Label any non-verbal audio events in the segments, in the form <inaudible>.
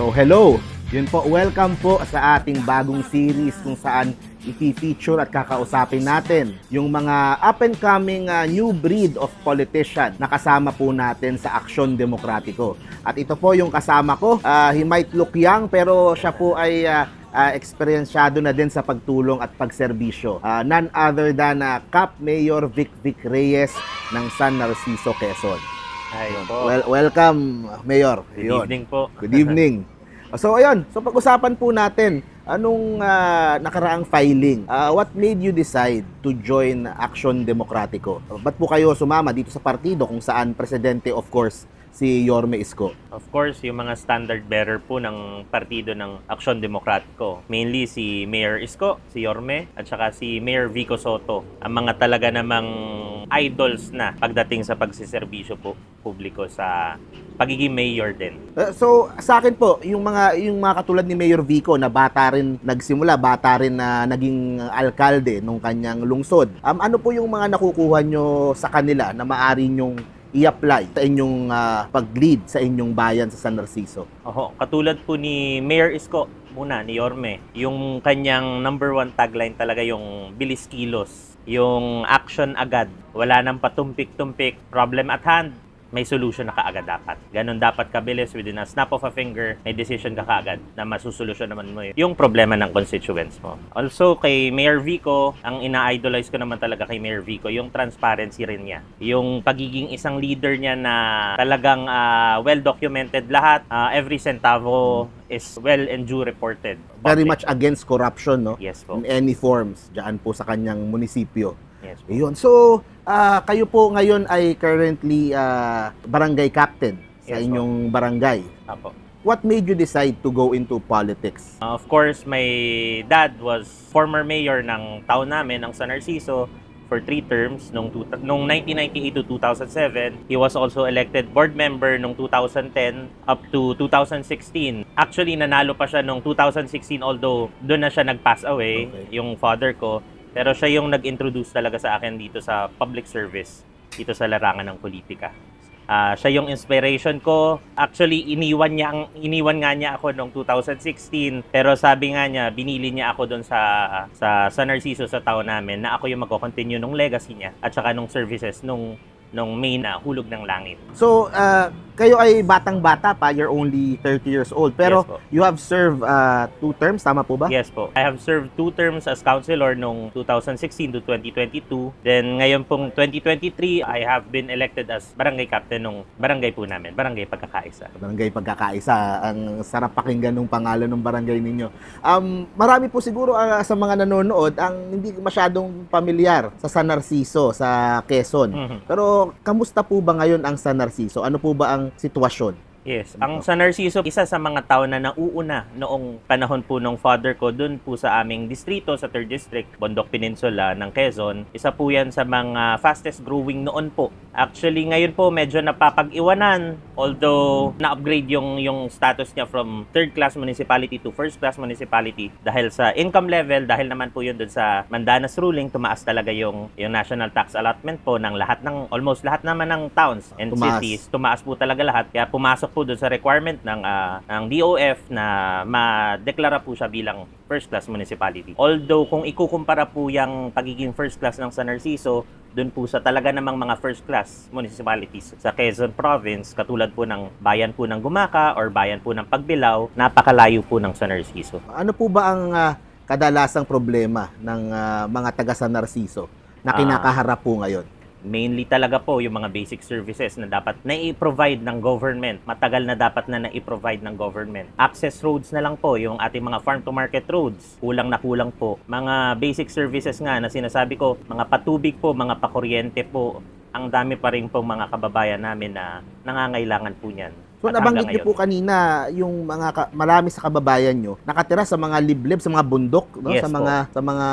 So hello, yun po, welcome po sa ating bagong series kung saan i-feature at kakausapin natin yung mga up and coming uh, new breed of politician na kasama po natin sa Aksyon Demokratiko. At ito po yung kasama ko, uh, he might look young pero siya po ay uh, uh, eksperyensyado na din sa pagtulong at pagserbisyo. Uh, none other than uh, Cap Mayor Vic Vic Reyes ng San Narciso, Quezon. Ay po. Well, welcome, Mayor. Good Yun. evening po. Good evening. <laughs> So ayun, so pag-usapan po natin anong ah, nakaraang filing. Ah, what made you decide to join Action Demokratiko? Ba't po kayo sumama dito sa partido kung saan presidente of course si Yorme Isko? Of course, yung mga standard bearer po ng partido ng Aksyon Demokratiko. Mainly si Mayor Isko, si Yorme, at saka si Mayor Vico Soto. Ang mga talaga namang idols na pagdating sa pagsiservisyo po publiko sa pagiging mayor din. Uh, so sa akin po, yung mga yung mga katulad ni Mayor Vico na bata rin nagsimula, bata rin na naging alkalde nung kanyang lungsod. Um, ano po yung mga nakukuha nyo sa kanila na maari nyong i-apply sa inyong ah, pag-lead sa inyong bayan sa San Narciso? Oho, katulad po ni Mayor Isko, muna ni Yorme, yung kanyang number one tagline talaga yung bilis kilos, yung action agad, wala nang patumpik-tumpik, problem at hand, may solution na kaagad dapat. Ganon dapat kabilis within a snap of a finger, may decision ka kaagad na masusolusyon naman mo yun. yung problema ng constituents mo. Also, kay Mayor Vico, ang ina-idolize ko naman talaga kay Mayor Vico, yung transparency rin niya. Yung pagiging isang leader niya na talagang ah, well-documented lahat, ah, every centavo is well and due reported. Very much against corruption, no? Yes po. In any forms, dyan po sa kanyang munisipyo. Yes po. Ayun. So, ah, kayo po ngayon ay currently ah, barangay captain sa Yes, po. inyong barangay. Apo. What made you decide to go into politics? Uh, of course, my dad was former mayor ng town namin, ng San Narciso, for three terms nung, two, nung 1998 to 2007. He was also elected board member nung 2010 up to 2016. Actually, nanalo pa siya nung 2016 although doon na siya nag-pass away, Okay. yung father ko. Pero siya yung nag-introduce talaga sa akin dito sa public service, dito sa larangan ng politika. Ah, siya yung inspiration ko. Actually, iniwan niya ang iniwan nga niya ako noong 2016. Pero sabi nga niya, binili niya ako doon sa sa San Narciso sa town namin na ako yung magko-continue nung legacy niya at saka nung services nung nung main na hulog ng langit. So, ah, kayo ay batang-bata pa, you're only 30 years old. Pero Yes po. you have served ah, two terms, tama po ba? Yes po. I have served two terms as councilor nung 2016 to 2022. Then ngayon pong 2023, I have been elected as barangay captain nung barangay po namin, barangay pagkakaisa. Barangay Pagkakaisa. Ang sarap pakinggan ng pangalan ng barangay ninyo. Um, marami po siguro ah, sa mga nanonood ang hindi masyadong pamilyar sa San Narciso, sa Quezon. Mhm. Pero kamusta po ba ngayon ang San Narciso? Ano po ba ang sitwasyon? Yes, ang San Narciso, isa sa mga tao na nauuna noong panahon po ng father ko doon po sa aming distrito, sa 3rd District, Bondok Peninsula ng Quezon. Isa po yan sa mga fastest growing noon po. Actually, ngayon po medyo napapag-iwanan, although na-upgrade yung, yung status niya from 3rd class municipality to 1st class municipality dahil sa income level, dahil naman po yun doon sa Mandanas ruling, tumaas talaga yung, yung national tax allotment po ng lahat ng, almost lahat naman ng towns and Tumaas. cities tumaas po talaga lahat. Kaya pumasok po doon sa requirement ng ah, ng DOF na ma-deklara po siya bilang first class municipality. Although kung ikukumpara po yung pagiging first class ng San Narciso doon po sa talaga namang mga first class municipalities sa Quezon province katulad po ng bayan po ng Gumaka or bayan po ng Pagbilao, napakalayo po ng San Narciso. Ano po ba ang ah, kadalasang problema ng ah, mga taga San Narciso na Ah. kinakaharap po ngayon? Mainly talaga po yung mga basic services na dapat na-provide ng government. Matagal na dapat na na-provide ng government. Access roads na lang po, yung ating mga farm to market roads. Kulang na kulang po. Mga basic services nga na sinasabi ko, mga patubig po, mga pakuryente po, ang dami pa rin po mga kababayan namin na nangangailangan po niyan. So At nabanggit niyo po kanina yung mga ka- marami sa kababayan nyo nakatira sa mga liblib, sa mga bundok, no? Yes sa po. mga sa mga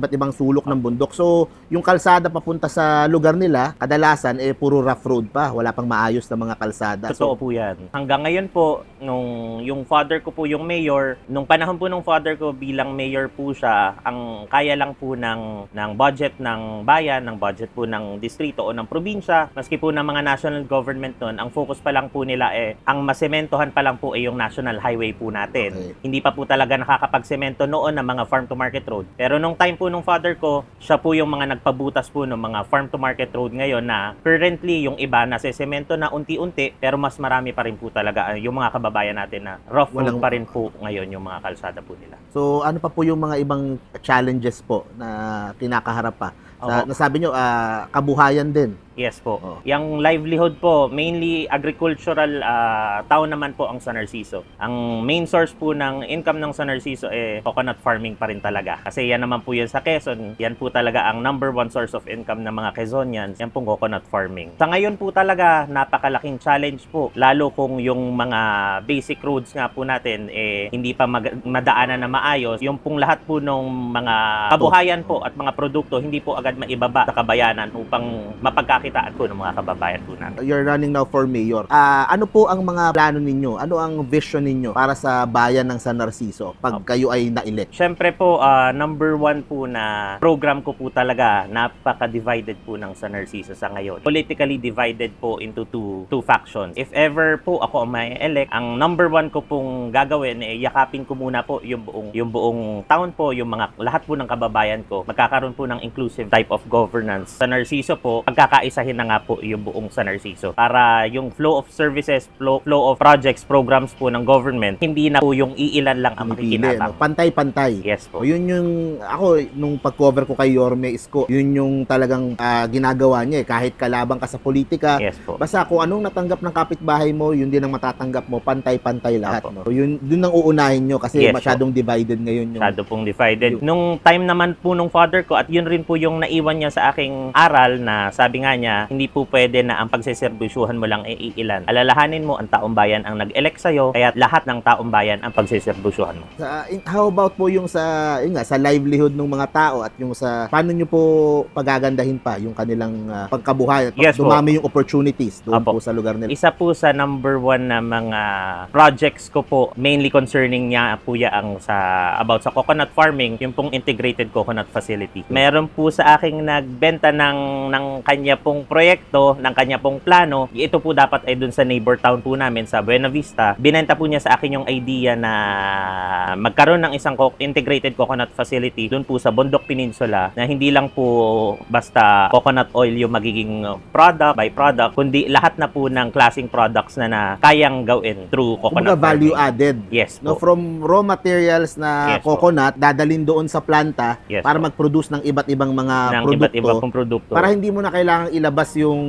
iba't ibang sulok ng bundok. So yung kalsada papunta sa lugar nila, kadalasan eh puro rough road pa, wala pang maayos na mga kalsada. Totoo So po yan. Hanggang ngayon po, nung yung father ko po yung mayor, nung panahon po nung father ko bilang mayor po siya, ang kaya lang po ng, ng budget ng bayan, ng budget po ng distrito o ng probinsya, maski po ng mga national government nun, ang focus pa lang po nila eh ang masementohan pa lang po ay yung national highway po natin. Okay. Hindi pa po talaga nakakapagsemento noon ng mga farm to market road. Pero nung time po nung father ko, siya po yung mga nagpabutas po ng mga farm to market road ngayon na currently yung iba na semento na unti-unti pero mas marami pa rin po talaga ah, yung mga kababayan natin na rough road Walang- pa rin po ngayon yung mga kalsada po nila. So, ano pa po yung mga ibang challenges po na kinakaharap pa? Sa, nasabi nyo, ah, kabuhayan din. Yes po. Oo. Yung livelihood po, mainly agricultural ah, town naman po ang San Narciso. Ang main source po ng income ng San Narciso eh coconut farming pa rin talaga. Kasi yan naman po yan sa Quezon. Yan po talaga ang number one source of income ng mga Quezonians. Yan pong coconut farming. Sa ngayon po talaga, napakalaking challenge po. Lalo kung yung mga basic roads nga po natin eh hindi pa mag- madaanan na maayos. Yung pong lahat po ng mga kabuhayan po at mga produkto hindi po agad maibaba sa kabayanan upang mapagkakitaan po ng mga kababayan po natin. You're running now for mayor. Ah, ano po ang mga plano ninyo? Ano ang vision ninyo para sa bayan ng San Narciso pag kayo ay na-elect? Siyempre po, ah, number one po na program ko po talaga, napaka-divided po ng San Narciso sa ngayon. Politically divided po into two, two factions. If ever po ako ang may elect, ang number one ko pong gagawin, eh, yakapin ko muna po yung buong, yung buong town po, yung mga, lahat po ng kababayan ko, magkakaroon po ng inclusive type of governance. Sa Narciso po, pagkakaisahin na nga po yung buong San Narciso para yung flow of services, flow, flow of projects, programs po ng government, hindi na po yung iilan lang ang makikinabang. no? Pantay-pantay. Yes po. O yun yung, ako, nung pag-cover ko kay Yorme Isko, yun yung talagang ah, ginagawa niya eh. Kahit kalabang ka sa politika, Yes po. basta kung anong natanggap ng kapitbahay mo, yun din ang matatanggap mo, pantay-pantay lahat. Apo. No? So yun, dun ang uunahin nyo kasi Yes, masyadong divided ngayon yung... Masyado pong divided. Nung time naman po nung father ko, at yun rin po yung naiwan niya sa aking aral na sabi nga niya, hindi po pwede na ang pagseserbisyuhan mo lang iilan. Alalahanin mo, ang taong bayan ang nag-elect sa'yo, kaya lahat ng taong bayan ang pagseserbisyuhan mo. Sa, in- how about po yung sa, yun nga, sa livelihood ng mga tao at yung sa, paano nyo po pagagandahin pa yung kanilang ah, pagkabuhay at Yes po. dumami yung opportunities doon Apo. po sa lugar nila. Isa po sa number one na mga projects ko po, mainly concerning niya po ang sa about sa coconut farming, yung pong integrated coconut facility. Meron po sa aking nagbenta ng ng kanya pong proyekto, ng kanya pong plano. Ito po dapat ay dun sa neighbor town po namin sa Buena Vista. Binenta po niya sa akin yung idea na magkaroon ng isang integrated coconut facility dun po sa Bondok Peninsula na hindi lang po basta coconut oil yung magiging product by product, kundi lahat na po ng klaseng products na na kayang gawin through Kumbaga coconut value farming. added. Yes No, po. from raw materials na Yes po. coconut, dadalin doon sa planta Yes para po. mag-produce ng iba't ibang mga ng produkto. iba't iba pong produkto. Para hindi mo na kailangang ilabas yung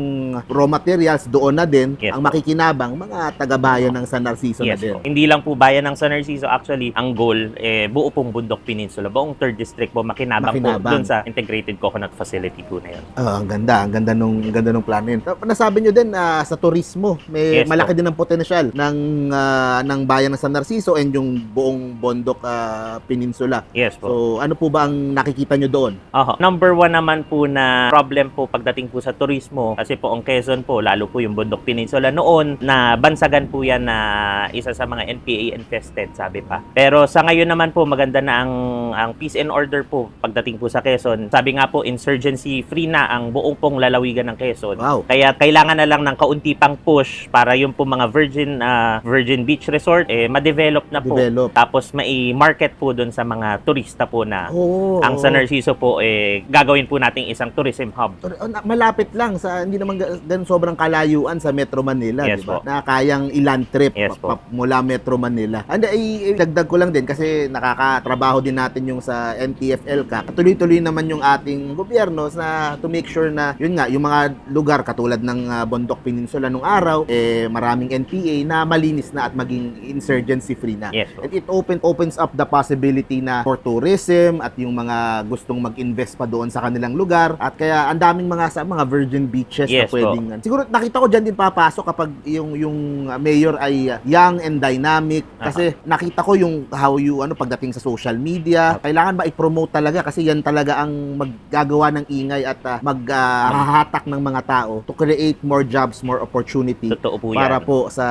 raw materials doon na din. Yes ang makikinabang, mga taga-bayan ng San Narciso Yes na din. po. Hindi lang po bayan ng San Narciso. Actually, ang goal, eh, buo pong Bundok Peninsula. Buong 3rd District po, makinabang, Makinabang. po dun sa integrated coconut facility po na yun. Ah, ang ganda, ang ganda nung ang ganda nung plano yun. Tap- Nasabi nyo din na sa turismo, may Yes malaki po. din ang potensyal ng ah, ng bayan ng San Narciso and yung buong Bondok ah, Peninsula. Yes po. So, ano po ba ang nakikita nyo doon? Aha. Number one naman po na problem po pagdating po sa turismo kasi po ang Quezon po, lalo po yung Bundok Peninsula noon na bansagan po yan na isa sa mga NPA infested, sabi pa. Pero sa ngayon naman po, maganda na ang, ang peace and order po pagdating po sa Quezon. Sabi nga po, insurgency free na ang buong pong lalawigan ng Quezon. Wow. Kaya kailangan na lang ng kaunti pang push para yung po mga Virgin ah, Virgin Beach Resort eh ma-develop na po. Develop. Tapos mai market po doon sa mga turista po na Oo. ang San Narciso po eh gagawin po nating isang tourism hub. Oh, na- Malapit lang sa hindi naman ga- ganun sobrang kalayuan sa Metro Manila, Yes di ba? Na kayang ilan trip Yes pa- pa- mula Metro Manila. And i- dagdag ko lang din kasi nakakatrabaho din natin yung sa NTFL ka. Tuloy-tuloy naman yung ating gobyerno na to make sure na yun nga yung mga lugar katulad ng ah, Bondok Peninsula nung araw eh maraming NPA na malinis na at maging insurgency free na. Yes po. And it open opens up the possibility na for tourism at yung mga gustong mag-invest pa doon sa kanilang lugar at kaya ang daming mga sa mga virgin beaches Yes na pwedeng siguro nakita ko diyan din papasok kapag yung yung uh, mayor ay uh, young and dynamic. Kasi nakita ko yung how you ano pagdating sa social media. Kailangan ba i-promote talaga? Kasi yan talaga ang maggagawa ng ingay at uh, maghahatak ng mga tao to create more jobs more opportunity Totoo po para yan. po sa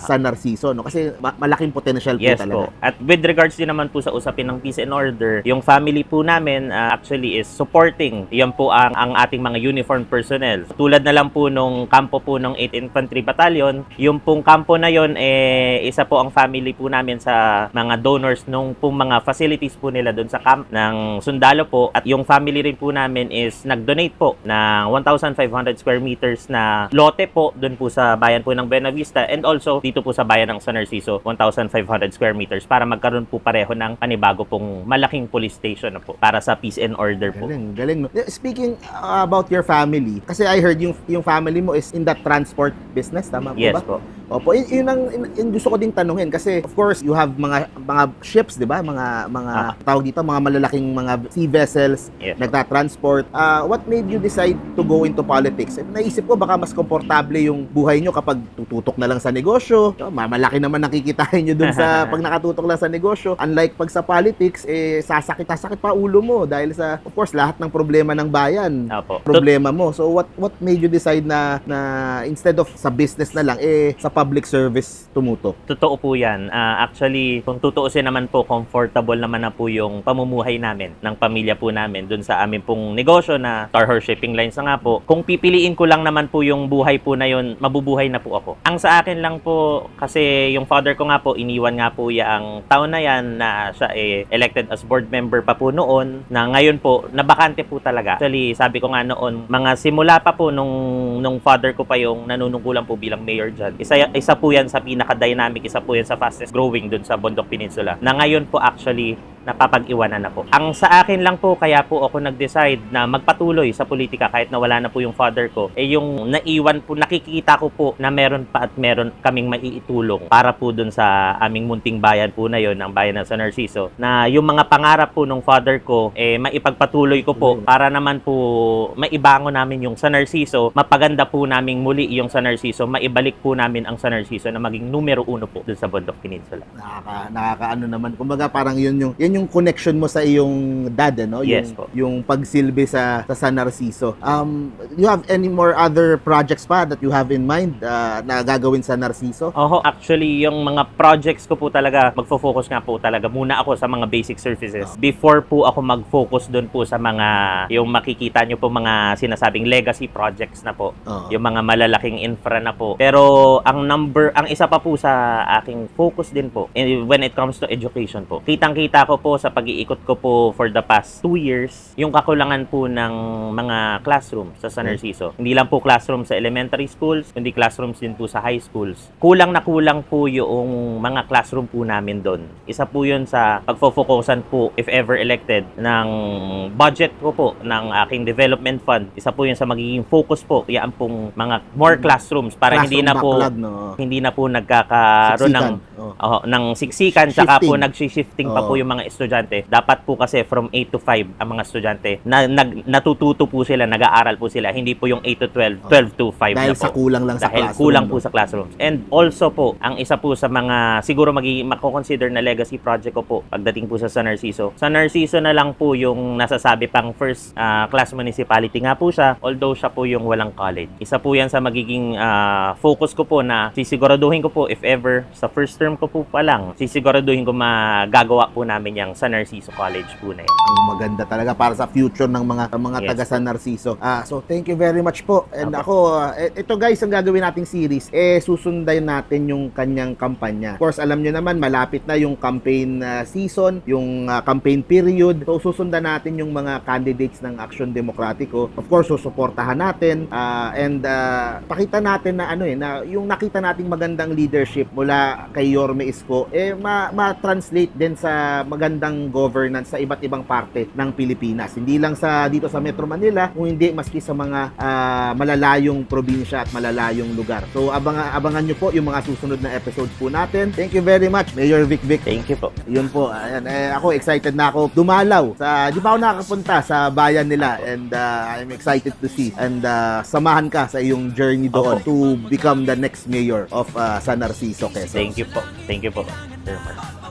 San Narciso no? Kasi ma- malaking potential po Yes talaga. po. At with regards din naman po sa usapin ng peace and order, yung family po namin uh, actually is supporting. Yan po ang, ang ating mga uniformed personnel personnel. Tulad na lang po nung kampo po ng 8th Infantry Battalion, yung pong kampo na yon eh isa po ang family po namin sa mga donors nung pong mga facilities po nila doon sa camp ng sundalo po at yung family rin po namin is nag-donate po ng 1,500 square meters na lote po doon po sa bayan po ng Buenavista and also dito po sa bayan ng San Narciso 1,500 square meters para magkaroon po pareho ng panibago pong malaking police station na po para sa peace and order po. Galing, galing. Speaking uh, about your family, kasi I heard yung yung family mo is in that transport business, tama po Yes ba? po. Opo, yun, yun ang yun, yun gusto ko ding tanungin kasi of course you have mga mga ships, 'di ba? Mga mga Ah. tawag dito, mga malalaking mga sea vessels Yes. nagta-transport. Ah, what made you decide to go into politics? Eh, naisip ko baka mas komportable yung buhay nyo kapag tututok na lang sa negosyo. So, ma- malaki naman nakikitain nyo dun sa <laughs> pag nakatutok lang sa negosyo. Unlike pag sa politics, eh sasakit-sasakit pa ulo mo dahil sa of course lahat ng problema ng bayan Opo. problema mo. So what what made you decide na na instead of sa business na lang eh sa public service tumutok? Totoo po yan. Ah, actually, kung tutuusin naman po, comfortable naman na po yung pamumuhay namin ng pamilya po namin dun sa amin pong negosyo na Star Horse Shipping Lines na nga po. Kung pipiliin ko lang naman po yung buhay po na yun, mabubuhay na po ako. Ang sa akin lang po, kasi yung father ko nga po, iniwan nga po ya ang taon na yan na siya eh, elected as board member pa po noon, na ngayon po, nabakante po talaga. Actually, sabi ko nga noon, mga simula pa po nung, nung father ko pa yung nanunungkulan po bilang mayor dyan. Isa, isa po yan sa pinaka-dynamic, isa po yan sa fastest growing dun sa Bondok Peninsula. Na ngayon po actually, napapag-iwanan na po. Ang sa akin lang po, kaya po ako nag-decide na magpatuloy sa politika kahit na wala na po yung father ko, eh yung naiwan po, nakikita ko po na meron pa at meron kaming maiitulong para po dun sa aming munting bayan po na yon ang bayan ng San Narciso, na yung mga pangarap po ng father ko, eh maipagpatuloy ko po para naman po maibango namin yung San Narciso, mapaganda po namin muli yung San Narciso, maibalik po namin ang San Narciso na maging numero uno po dun sa Bondok Peninsula. Nakaka nakakaano naman. Kumbaga parang yun yung yun yung connection mo sa iyong dad Yes yung po. yung pagsilbi sa sa San Narciso. Um you have any more other projects pa that you have in mind uh, na gagawin sa Narciso? Oho, actually, yung mga projects ko po talaga, magfo-focus nga po talaga muna ako sa mga basic services. Before po ako mag-focus doon po sa mga, yung makikita nyo po mga sinasabing legacy projects na po. Oo. Yung mga malalaking infra na po. Pero ang number, ang isa pa po sa aking focus din po, eh, when it comes to education po. Kitang-kita ko po sa pag-iikot ko po for the past two years, yung kakulangan po ng mga classroom sa San Narciso. Hindi lang po classroom sa elementary schools, kundi classrooms din po sa high schools. Kulang na kulang po yung mga classroom po namin doon. Isa po yun sa pagfo-focusan po, if ever elected, ng budget ko po ng aking development fund. Isa po yun sa magiging focus po, yan pong mga more classrooms para hindi na Classroom po backlog, no? hindi na po nagkakaroon ng Siksikan. Oo. Oo, ng siksikan tsaka po Shifting. nagshi-shifting pa po yung mga estudyante. Dapat po kasi from 8 to 5 ang mga estudyante na nag, natututo po sila, nag-aaral po sila, hindi po yung 8 to 12, 12 to 5 Dahil na po. sa kulang lang sa Dahil classroom. kulang po sa classrooms. And also po, ang isa po sa mga siguro magiging mako-consider na legacy project ko po pagdating po sa San Narciso. San Narciso na lang po yung nasasabi pang first ah, class municipality nga po siya, although siya po yung walang college. Isa po yan sa magiging ah, focus ko po na sisiguraduhin ko po if ever sa first term ko po pa lang, sisiguraduhin ko magagawa po namin yung San Narciso College po na yan. ang maganda talaga para sa future ng mga mga Yes taga. San Narciso. Ah, so thank you very much po. And Apo. ako, eh, ito guys ang gagawin nating series, eh susundan natin yung kanyang kampanya. Of course, alam nyo naman malapit na yung campaign ah, season, yung ah, campaign period. So susundan natin yung mga candidates ng Action Demokratiko. Of course, susuportahan natin ah, and ah, pakita natin na ano eh na yung nakita nating magandang leadership mula kay Yorme Isko eh ma- ma-translate din sa magandang governance sa iba't ibang parte ng Pilipinas. Hindi lang sa dito sa Metro Manila, kung hindi maski sa mga ah, malalayong probinsya at malalayong lugar. So abangan abangan niyo po yung mga susunod na episodes po natin. Thank you very much, Mayor Vic Vic. Thank you po. Yun po. Ayan, eh, ako excited na ako dumalaw sa di pa ako nakakapunta sa bayan nila and uh, I'm excited to see and uh, samahan ka sa iyong journey doon to become the next mayor of uh, San Narciso, Quezon. Thank you po. Thank you po. Sir.